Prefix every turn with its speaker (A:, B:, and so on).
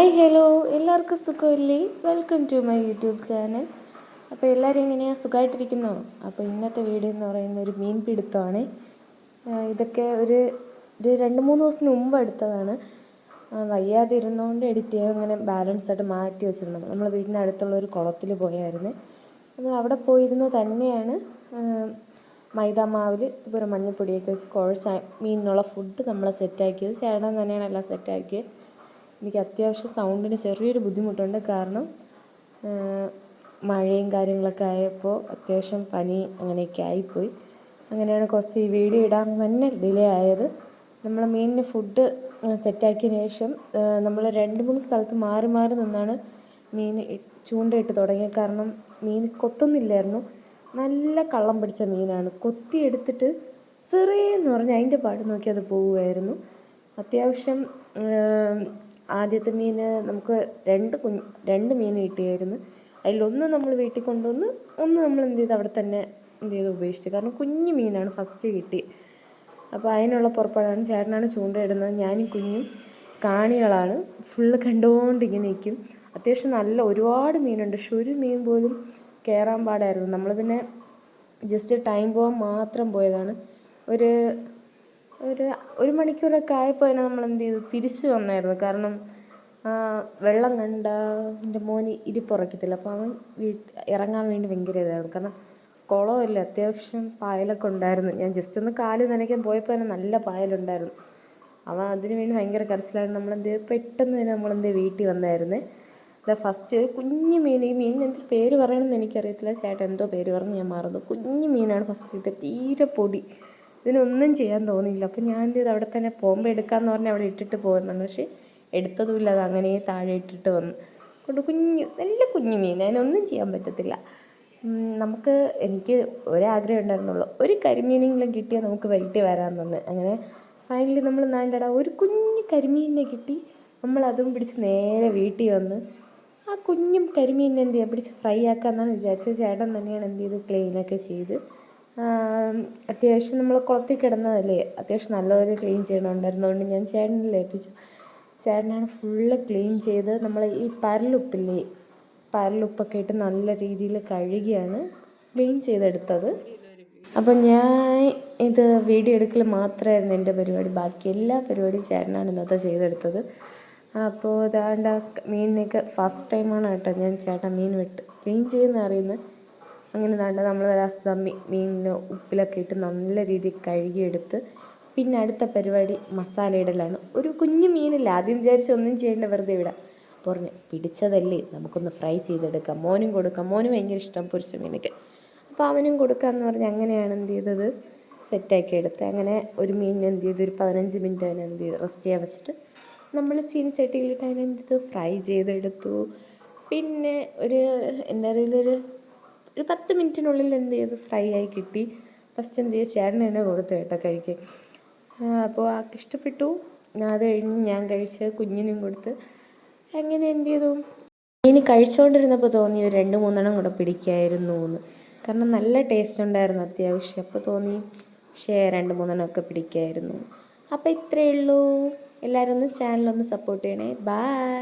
A: Hi hello എല്ലാവർക്കും സുഖമില്ലേ? Welcome to my YouTube channel അപ്പോൾ എല്ലാവരും എങ്ങനെയാണ് സുഖമായിട്ടിരിക്കുന്നോ അപ്പോൾ ഇന്നത്തെ വീഡിയോ എന്ന് പറയുന്ന ഒരു മീൻ പിടുത്തമാണ്. ഇതൊക്കെ ഒരു ഒരു രണ്ട് മൂന്ന് ദിവസം മുമ്പ് എടുത്തതാണ്. വയ്യാതെ ഇരുന്നുകൊണ്ട് എഡിറ്റ് ചെയ്യാൻ അങ്ങനെ ബാലൻസ് ആയിട്ട് മാറ്റി വെച്ചിരുന്നു. നമ്മൾ വീടിന്റെ അടുത്തുള്ള ഒരു കുളത്തിൽ പോയായിരുന്നു. നമ്മൾ അവിടെ പോയിരുന്ന് തന്നെയാണ്. മൈദ മാവിൽ ഇതുപോലെ മഞ്ഞപ്പൊടിയൊക്കെ വെച്ച് കുഴച്ച മീനിനുള്ള ഫുഡ് നമ്മൾ സെറ്റാക്കിയത് ചേട്ടൻ തന്നെയാണ് എല്ലാം സെറ്റാക്കിയത് എനിക്ക് അത്യാവശ്യം സൗണ്ടിന് ചെറിയൊരു ബുദ്ധിമുട്ടുണ്ട് കാരണം മഴയും കാര്യങ്ങളൊക്കെ ആയപ്പോൾ അത്യാവശ്യം പനി അങ്ങനെയൊക്കെ ആയിപ്പോയി. അങ്ങനെയാണ് കുറച്ച് ഈ വീഡിയോ ഇടാൻ തന്നെ ഡിലേ ആയത്. നമ്മൾ മീനിന് ഫുഡ് സെറ്റാക്കിയതിന് ശേഷം നമ്മൾ രണ്ട് മൂന്ന് സ്ഥലത്ത് മാറി മാറി നിന്നാണ് മീൻ ചൂണ്ടയിട്ട് തുടങ്ങിയത്. കാരണം മീൻ കൊത്തുന്നില്ലായിരുന്നു. നല്ല കള്ളം പിടിച്ച മീനാണ്. കൊത്തിയെടുത്തിട്ട് ചെറിയെന്ന് പറഞ്ഞാൽ അതിന്റെ പാട് നോക്കി അത് പോവുമായിരുന്നു. അത്യാവശ്യം ആദ്യത്തെ മീൻ നമുക്ക് രണ്ട് കുഞ്ഞ് രണ്ട് മീൻ കിട്ടിയായിരുന്നു. അതിലൊന്ന് നമ്മൾ വീട്ടിൽ കൊണ്ടുവന്ന് ഒന്ന് നമ്മൾ എന്ത് ചെയ്ത് അവിടെ തന്നെ എന്ത് ചെയ്ത് ഉപേക്ഷിച്ചു. കാരണം കുഞ്ഞു മീനാണ് ഫസ്റ്റ് കിട്ടി അപ്പോൾ അതിനുള്ള പുറപ്പാടാണ് ചേട്ടനാണ് ചൂണ്ടയിടുന്നത് ഞാനും കുഞ്ഞും കാണികളാണ്. ഫുള്ള് കണ്ടുകൊണ്ടിങ്ങനെ നിൽക്കും. അത്യാവശ്യം നല്ല ഒരുപാട് മീനുണ്ട്. പക്ഷെ ഒരു മീൻ പോലും കയറാൻ പാടായിരുന്നു. നമ്മൾ പിന്നെ ജസ്റ്റ് ടൈം പോകാൻ മാത്രം പോയതാണ്. ഒരു ഒരു ഒരു മണിക്കൂറൊക്കെ ആയപ്പോൾ തന്നെ നമ്മൾ എന്ത് ചെയ്തു തിരിച്ചു വന്നായിരുന്നു. കാരണം വെള്ളം കണ്ട എന്റെ മോന് ഇരിപ്പുറക്കത്തില്ല. അപ്പോൾ അവൻ വീട്ടിൽ ഇറങ്ങാൻ വേണ്ടി ഭയങ്കര ഇതായിരുന്നു. കാരണം കുളമില്ല. അത്യാവശ്യം പായലൊക്കെ ഉണ്ടായിരുന്നു. ഞാൻ ജസ്റ്റ് ഒന്ന് കാൽ നനയ്ക്കാൻ പോയപ്പോൾ തന്നെ നല്ല പായലുണ്ടായിരുന്നു. അവൻ അതിന് വേണ്ടി ഭയങ്കര കരച്ചിലായിരുന്നു. നമ്മളെന്ത് പെട്ടെന്ന് തന്നെ നമ്മളെന്ത് വീട്ടിൽ വന്നായിരുന്നു. അല്ല ഫസ്റ്റ് കുഞ്ഞു മീൻ. ഈ മീനിന് എന്തൊരു പേര് പറയണമെന്ന് എനിക്കറിയത്തില്ല. ചേട്ടൻ എന്തോ പേര് പറഞ്ഞ് ഞാൻ മറന്നു. കുഞ്ഞു മീനാണ് ഫസ്റ്റ് കിട്ടിയത്. തീരെ പൊടി. ഇതിനൊന്നും ചെയ്യാൻ തോന്നിയില്ല. അപ്പോൾ ഞാൻ എന്ത് ചെയ്തു? അവിടെ തന്നെ പോകുമ്പോൾ എടുക്കാമെന്ന് പറഞ്ഞ് അവിടെ ഇട്ടിട്ട് പോകുന്നുണ്ട് പക്ഷേ എടുത്തതുമില്ല. അത് അങ്ങനെ താഴെ ഇട്ടിട്ട് വന്നു. കൊണ്ട് കുഞ്ഞു നല്ല കുഞ്ഞു മീൻ. അതിനൊന്നും ചെയ്യാൻ പറ്റത്തില്ല. നമുക്ക് എനിക്ക് ഒരാഗ്രഹം ഉണ്ടായിരുന്നുള്ളൂ. ഒരു കരിമീനെങ്കിലും കിട്ടിയാൽ നമുക്ക് വൈകിട്ട് വരാമെന്ന് അങ്ങനെ ഫൈനലി നമ്മൾ നാണ്ടടാ ഒരു കുഞ്ഞ് കരിമീനിനെ കിട്ടി. നമ്മൾ അതും പിടിച്ച് നേരെ വീട്ടിൽ വന്ന് ആ കുഞ്ഞും കരിമീനിനെ എന്ത് ചെയ്യാം? പിടിച്ച് ഫ്രൈ ആക്കാമെന്നാണ് വിചാരിച്ചത്. ചേട്ടൻ തന്നെയാണ് എന്ത് ചെയ്ത്? ക്ലീനൊക്കെ ചെയ്ത് അത്യാവശ്യം നമ്മൾ കുളത്തിൽ കിടന്നതല്ലേ? അത്യാവശ്യം നല്ലപോലെ ക്ലീൻ ചെയ്യണമുണ്ടായിരുന്നു അതുകൊണ്ട് ഞാൻ ചേട്ടനെ ഏൽപ്പിച്ചു ചേട്ടനാണ് ഫുള്ള് ക്ലീൻ ചെയ്ത് നമ്മൾ ഈ പരലുപ്പില്ലേ? പരലുപ്പൊക്കെ ഇട്ട് നല്ല രീതിയിൽ കഴുകിയാണ് ക്ലീൻ ചെയ്തെടുത്തത്. അപ്പം ഞാൻ ഇത് വീഡിയോ എടുക്കൽ മാത്രമായിരുന്നു എന്റെ പരിപാടി. ബാക്കി എല്ലാ പരിപാടിയും ചേട്ടനാണ് ഇന്നത്തെ ചെയ്തെടുത്തത്. അപ്പോൾ ഇതാണ്ട് മീനിനൊക്കെ ഫസ്റ്റ് ടൈമാണ് കേട്ടോ ഞാൻ ചേട്ടൻ മീൻ വിട്ട്. ക്ലീൻ ചെയ്യുന്ന അറിയുന്നത് അങ്ങനെ ദാണ്ട നമ്മൾ ലാസ്റ്റ് മീനിന് ഉപ്പിലൊക്കെ ഇട്ട് നല്ല രീതിയിൽ കഴുകിയെടുത്ത് പിന്നെ അടുത്ത പരിപാടി മസാല ഇടലാണ്. ഒരു കുഞ്ഞു മീനില്ല. ആദ്യം വിചാരിച്ച് ഒന്നും ചെയ്യേണ്ട വെറുതെ വിടാം പറഞ്ഞു പിടിച്ചതല്ലേ നമുക്കൊന്ന് ഫ്രൈ ചെയ്തെടുക്കാം. മോനും കൊടുക്കാം. മോനും ഭയങ്കര ഇഷ്ടം പൊരിച്ച മീനൊക്കെ. അപ്പോൾ അവനും കൊടുക്കാമെന്ന് പറഞ്ഞ് അങ്ങനെയാണ് എന്ത് ചെയ്തത്. സെറ്റാക്കി എടുത്ത് അങ്ങനെ ഒരു മീനിന് എന്ത് ചെയ്തു? ഒരു പതിനഞ്ച് മിനിറ്റ് അതിനെ എന്ത് ചെയ്തു? റെസ്റ്റ് ചെയ്യാൻ വെച്ചിട്ട് നമ്മൾ ചീനിച്ചട്ടിയിലിട്ട് അതിനെ എന്ത് ചെയ്തു? ഫ്രൈ ചെയ്തെടുത്തു. പിന്നെ ഒരു എന്റെ അറിയിലൊരു ഒരു പത്ത് മിനിറ്റിനുള്ളിൽ എന്ത് ചെയ്തു ഫ്രൈ ആയി കിട്ടി. ഫസ്റ്റ് എന്ത് ചെയ്തു? ചേട്ടൻ തന്നെ കൊടുത്തു കേട്ടോ കഴിക്കുക അപ്പോൾ ആൾക്ക് ഇഷ്ടപ്പെട്ടു. അത് കഴിഞ്ഞ് ഞാൻ കഴിച്ച് കുഞ്ഞിനും കൊടുത്ത് അങ്ങനെ എന്ത് ചെയ്തു? ഇനി കഴിച്ചുകൊണ്ടിരുന്നപ്പോൾ തോന്നി ഒരു രണ്ട് മൂന്നെണ്ണം കൂടെ പിടിക്കായിരുന്നു എന്ന് കാരണം നല്ല ടേസ്റ്റ് ഉണ്ടായിരുന്നു അത്യാവശ്യം. അപ്പോൾ തോന്നി പക്ഷേ രണ്ട് മൂന്നെണ്ണം ഒക്കെ പിടിക്കായിരുന്നു. അപ്പോൾ ഇത്രയേ ഉള്ളൂ. എല്ലാവരും ഒന്ന് ചാനലൊന്ന് സപ്പോർട്ട് ചെയ്യണേ. ബായ്